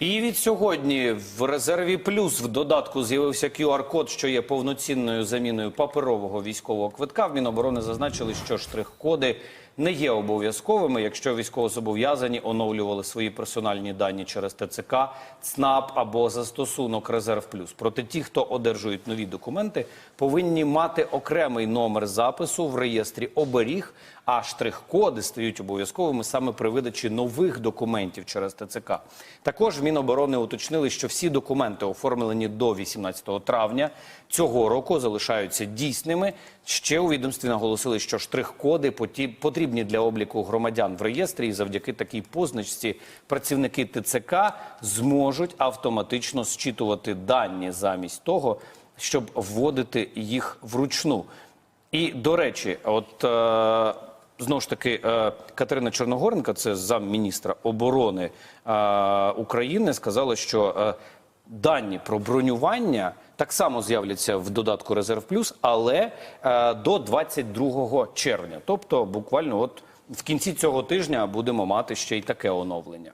І від сьогодні в резерві плюс в додатку з'явився QR-код, що є повноцінною заміною паперового військового квитка. В Міноборони зазначили, що штрих-коди не є обов'язковими, якщо військовозобов'язані оновлювали свої персональні дані через ТЦК, ЦНАП або застосунок Резерв Плюс. Проте ті, хто одержують нові документи, повинні мати окремий номер запису в реєстрі оберіг, а штрих-коди стають обов'язковими саме при видачі нових документів через ТЦК. Також Міноборони уточнили, що всі документи, оформлені до 18 травня цього року, залишаються дійсними. Ще у відомстві наголосили, що штрих-коди поті- потрібні для обліку громадян в реєстрі, і завдяки такій позначці працівники ТЦК зможуть автоматично зчитувати дані замість того, щоб вводити їх вручну. І до речі, от е, знову ж таки е, Катерина Чорногоренка, це замміністра оборони е, України, сказала, що е, дані про бронювання так само з'являться в додатку Резерв Плюс, але е, до 22 червня. Тобто, буквально, от в кінці цього тижня будемо мати ще й таке оновлення.